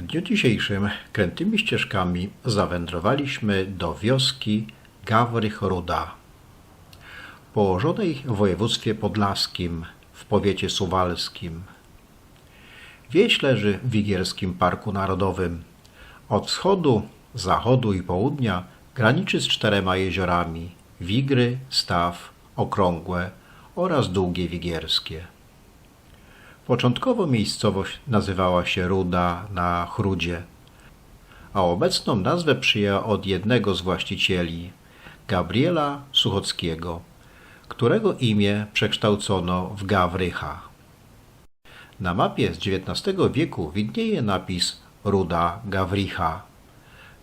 W dniu dzisiejszym krętymi ścieżkami zawędrowaliśmy do wioski Gawrych Ruda, położonej w województwie podlaskim w powiecie suwalskim. Wieś leży w Wigierskim Parku Narodowym. Od wschodu, zachodu i południa graniczy z czterema jeziorami Wigry, Staw, Okrągłe oraz Długie Wigierskie. Początkowo miejscowość nazywała się Ruda na Chrudzie, a obecną nazwę przyjęła od jednego z właścicieli, Gabriela Suchockiego, którego imię przekształcono w Gawrycha. Na mapie z XIX wieku widnieje napis Ruda Gawricha.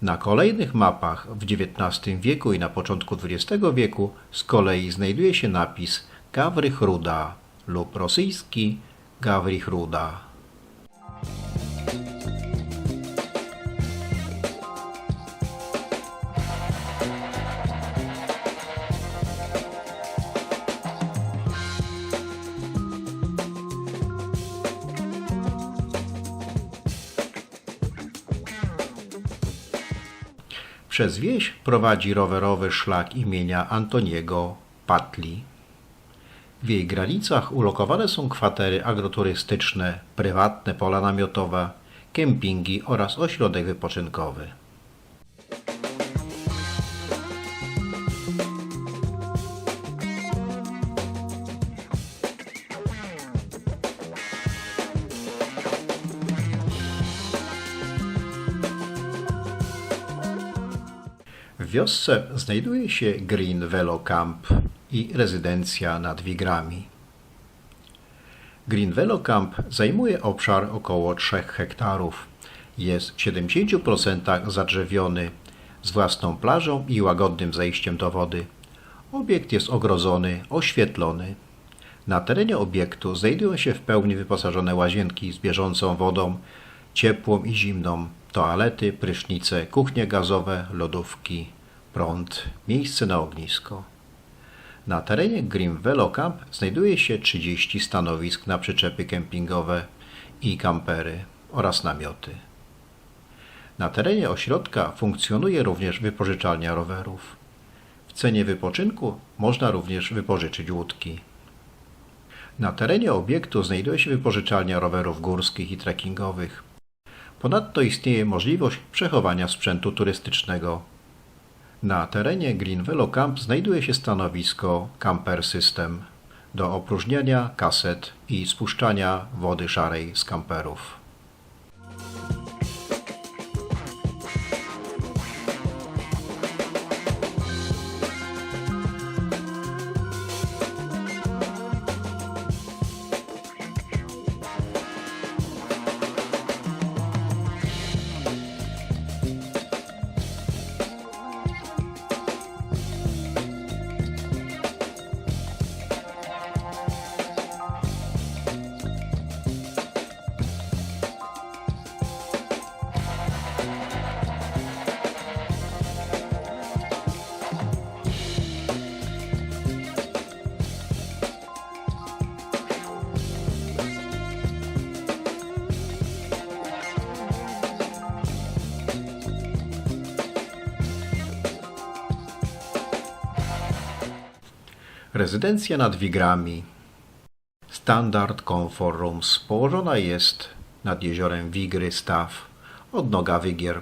Na kolejnych mapach w XIX wieku i na początku XX wieku z kolei znajduje się napis Gawrych Ruda lub rosyjski Gawrich Ruda. Przez wieś prowadzi rowerowy szlak imienia Antoniego Patli. W jej granicach ulokowane są kwatery agroturystyczne, prywatne pola namiotowe, kempingi oraz ośrodek wypoczynkowy. W wiosce znajduje się Green Velo Camp i rezydencja nad Wigrami. Green Velo Camp zajmuje obszar około 3 hektarów. Jest w 70% zadrzewiony, z własną plażą i łagodnym zejściem do wody. Obiekt jest ogrodzony, oświetlony. Na terenie obiektu znajdują się w pełni wyposażone łazienki z bieżącą wodą, ciepłą i zimną, toalety, prysznice, kuchnie gazowe, lodówki, prąd, miejsce na ognisko. Na terenie Grim Velo Camp znajduje się 30 stanowisk na przyczepy kempingowe i kampery oraz namioty. Na terenie ośrodka funkcjonuje również wypożyczalnia rowerów. W cenie wypoczynku można również wypożyczyć łódki. Na terenie obiektu znajduje się wypożyczalnia rowerów górskich i trekkingowych. Ponadto istnieje możliwość przechowania sprzętu turystycznego. Na terenie Green Velo Camp znajduje się stanowisko Camper System do opróżniania kaset i spuszczania wody szarej z kamperów. Rezydencja nad Wigrami Standard Comfort Rooms położona jest nad jeziorem Wigry Staw od noga Wygier.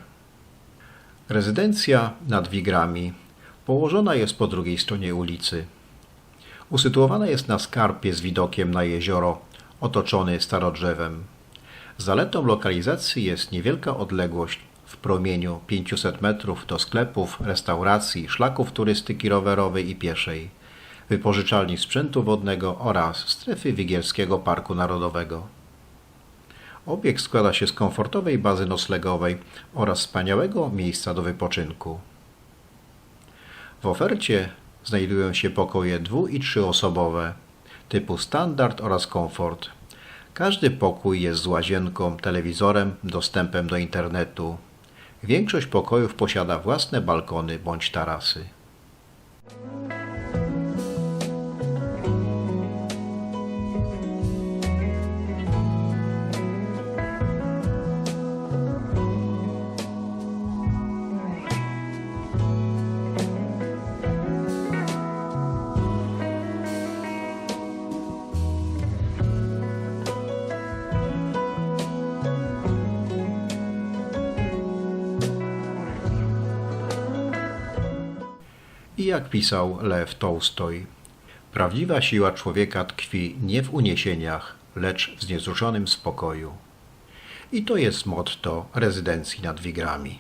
Rezydencja nad Wigrami położona jest po drugiej stronie ulicy. Usytuowana jest na skarpie z widokiem na jezioro, otoczony starodrzewem. Zaletą lokalizacji jest niewielka odległość w promieniu 500 metrów do sklepów, restauracji, szlaków turystyki rowerowej i pieszej, wypożyczalni sprzętu wodnego oraz strefy Wigierskiego Parku Narodowego. Obiekt składa się z komfortowej bazy noclegowej oraz wspaniałego miejsca do wypoczynku. W ofercie znajdują się pokoje dwu- i trzyosobowe typu standard oraz komfort. Każdy pokój jest z łazienką, telewizorem, dostępem do internetu. Większość pokojów posiada własne balkony bądź tarasy. I jak pisał Lew Tołstoj, prawdziwa siła człowieka tkwi nie w uniesieniach, lecz w zniezruszonym spokoju. I to jest motto rezydencji nad Wigrami.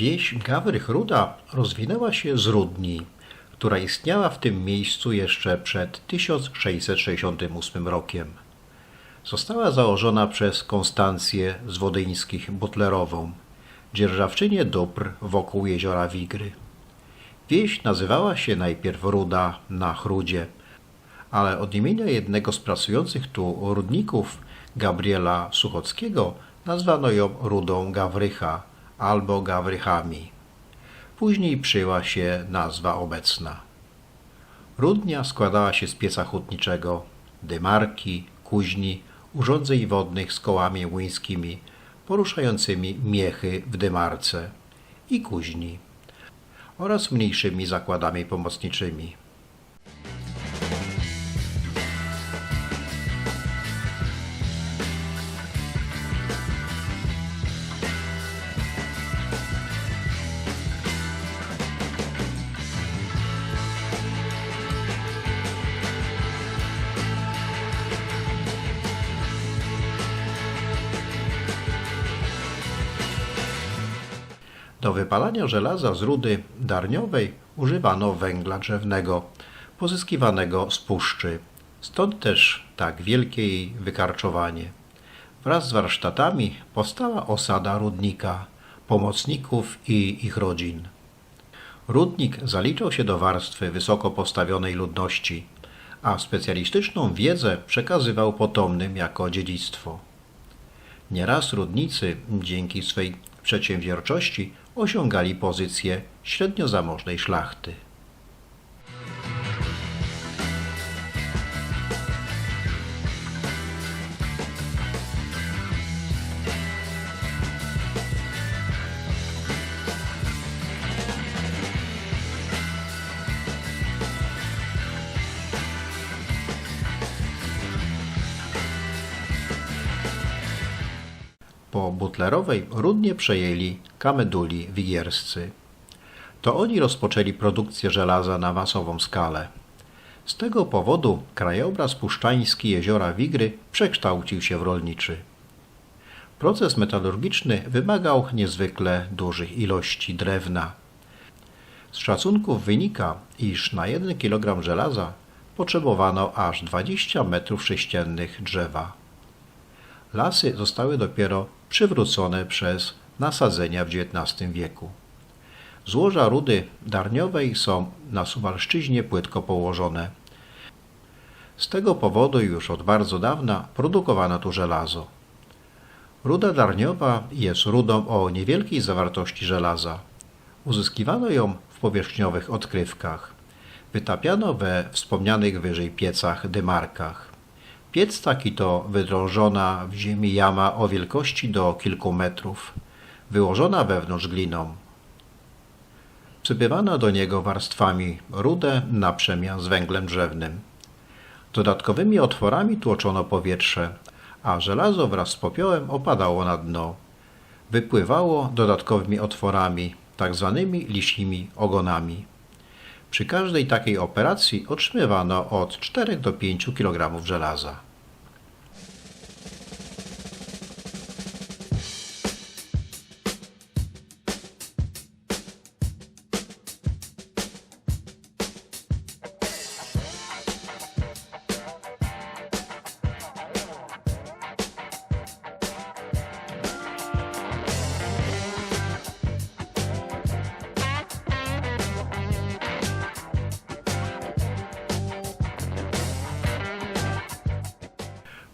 Wieś Gawrych Ruda rozwinęła się z Rudni, która istniała w tym miejscu jeszcze przed 1668 rokiem. Została założona przez Konstancję z Wodyńskich Butlerową, dzierżawczynię dóbr wokół jeziora Wigry. Wieś nazywała się najpierw Ruda na Chrudzie, ale od imienia jednego z pracujących tu rudników, Gabriela Suchockiego, nazwano ją Rudą Gawrycha albo Gawrychami. Później przyjęła się nazwa obecna. Rudnia składała się z pieca hutniczego, dymarki, kuźni, urządzeń wodnych z kołami młyńskimi poruszającymi miechy w dymarce i kuźni oraz mniejszymi zakładami pomocniczymi. Wypalania żelaza z rudy darniowej używano węgla drzewnego, pozyskiwanego z puszczy. Stąd też tak wielkie jej wykarczowanie. Wraz z warsztatami powstała osada rudnika, pomocników i ich rodzin. Rudnik zaliczał się do warstwy wysoko postawionej ludności, a specjalistyczną wiedzę przekazywał potomnym jako dziedzictwo. Nieraz rudnicy dzięki swej przedsiębiorczości osiągali pozycję średnio zamożnej szlachty. Butlerowej Rudnie przejęli Kameduli Wigierscy. To oni rozpoczęli produkcję żelaza na masową skalę. Z tego powodu krajobraz puszczański jeziora Wigry przekształcił się w rolniczy. Proces metalurgiczny wymagał niezwykle dużych ilości drewna. Z szacunków wynika, iż na 1 kg żelaza potrzebowano aż 20 metrów sześciennych drzewa. Lasy zostały dopiero przywrócone przez nasadzenia w XIX wieku. Złoża rudy darniowej są na Suwalszczyźnie płytko położone. Z tego powodu już od bardzo dawna produkowano tu żelazo. Ruda darniowa jest rudą o niewielkiej zawartości żelaza. Uzyskiwano ją w powierzchniowych odkrywkach. Wytapiano we wspomnianych wyżej piecach dymarkach. Piec taki to wydrążona w ziemi jama o wielkości do kilku metrów, wyłożona wewnątrz gliną. Przybywano do niego warstwami rudę na przemian z węglem drzewnym. Dodatkowymi otworami tłoczono powietrze, a żelazo wraz z popiołem opadało na dno. Wypływało dodatkowymi otworami, tak zwanymi lisimi ogonami. Przy każdej takiej operacji otrzymywano od 4 do 5 kg żelaza.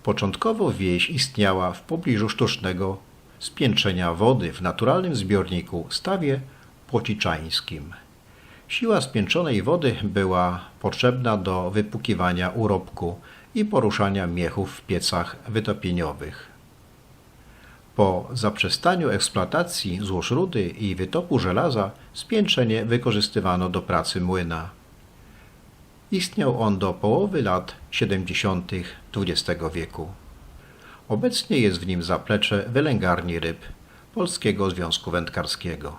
Początkowo wieś istniała w pobliżu sztucznego spiętrzenia wody w naturalnym zbiorniku Stawie Płociczańskim. Siła spiętrzonej wody była potrzebna do wypukiwania urobku i poruszania miechów w piecach wytopieniowych. Po zaprzestaniu eksploatacji złóż rudy i wytopu żelaza spiętrzenie wykorzystywano do pracy młyna. Istniał on do połowy lat 70. XX wieku. Obecnie jest w nim zaplecze wylęgarni ryb Polskiego Związku Wędkarskiego.